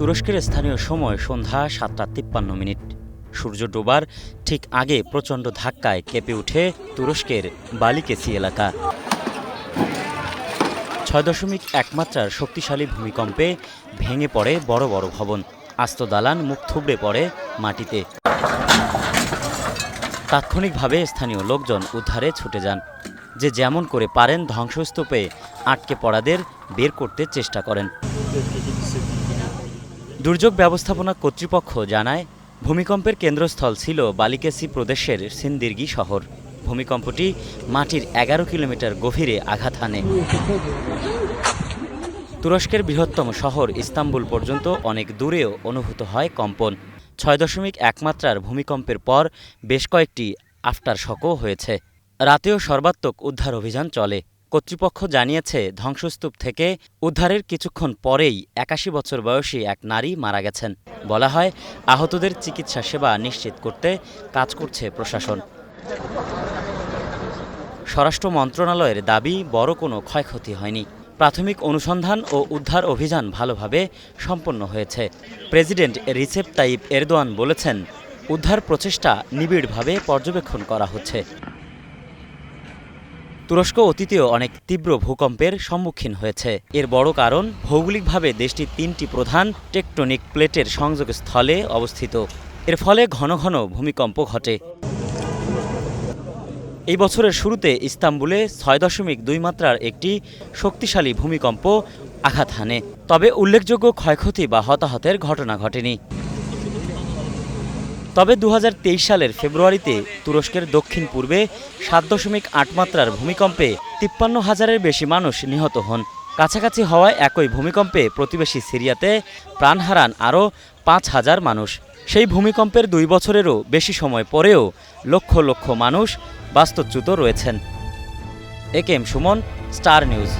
তুরস্কের স্থানীয় সময় সন্ধ্যা সাতটা তিপ্পান্ন মিনিট। সূর্য ডোবার ঠিক আগে প্রচণ্ড ধাক্কায় কেঁপে উঠে তুরস্কের বালিকেসি এলাকা। ছয় দশমিক এক মাত্রার শক্তিশালী ভূমিকম্পে ভেঙে পড়ে বড় বড় ভবন। আস্ত দালান মুখ থুবড়ে পড়ে মাটিতে। তাৎক্ষণিকভাবে স্থানীয় লোকজন উদ্ধারে ছুটে যান। যে যেমন করে পারেন ধ্বংসস্তূপে আটকে পড়াদের বের করতে চেষ্টা করেন। দুর্যোগ ব্যবস্থাপনা কর্তৃপক্ষ জানায়, ভূমিকম্পের কেন্দ্রস্থল ছিল বালিকেসি প্রদেশের সিন্দির্গি শহর। ভূমিকম্পটি মাটির এগারো কিলোমিটার গভীরে আঘাত হানে। তুরস্কের বৃহত্তম শহর ইস্তাম্বুল পর্যন্ত অনেক দূরেও অনুভূত হয় কম্পন। ছয় দশমিক এক মাত্রার ভূমিকম্পের পর বেশ কয়েকটি আফটার শকও হয়েছে। রাতেও সর্বাত্মক উদ্ধার অভিযান চলে। কর্তৃপক্ষ জানিয়েছে, ধ্বংসস্তূপ থেকে উদ্ধারের কিছুক্ষণ পরেই একাশি বছর বয়সী এক নারী মারা গেছেন। বলা হয়, আহতদের চিকিৎসা সেবা নিশ্চিত করতে কাজ করছে প্রশাসন। স্বরাষ্ট্র মন্ত্রণালয়ের দাবি, বড় কোনো ক্ষয়ক্ষতি হয়নি। প্রাথমিক অনুসন্ধান ও উদ্ধার অভিযান ভালোভাবে সম্পন্ন হয়েছে। প্রেসিডেন্ট রিসেপ তাইপ এরদোয়ান বলেছেন, উদ্ধার প্রচেষ্টা নিবিড়ভাবে পর্যবেক্ষণ করা হচ্ছে। তুরস্ক অতীতেও অনেক তীব্র ভূকম্পের সম্মুখীন হয়েছে। এর বড় কারণ, ভৌগোলিকভাবে দেশটির তিনটি প্রধান টেকটনিক প্লেটের সংযোগস্থলে অবস্থিত। এর ফলে ঘন ঘন ভূমিকম্প ঘটে। এই বছরের শুরুতে ইস্তাম্বুলে ছয় দশমিক দুই মাত্রার একটি শক্তিশালী ভূমিকম্প আঘাত হানে। তবে উল্লেখযোগ্য ক্ষয়ক্ষতি বা হতাহতের ঘটনা ঘটেনি। তবে দু হাজার তেইশ সালের ফেব্রুয়ারিতে তুরস্কের দক্ষিণ পূর্বে সাত দশমিক আট মাত্রার ভূমিকম্পে তিপ্পান্ন হাজারের বেশি মানুষ নিহত হন। কাছাকাছি হওয়ায় একই ভূমিকম্পে প্রতিবেশী সিরিয়াতে প্রাণ হারান আরও পাঁচ হাজার মানুষ। সেই ভূমিকম্পের দুই বছরেরও বেশি সময় পরেও লক্ষ লক্ষ মানুষ বাস্তুচ্যুত রয়েছেন। A K M Suman, Star News.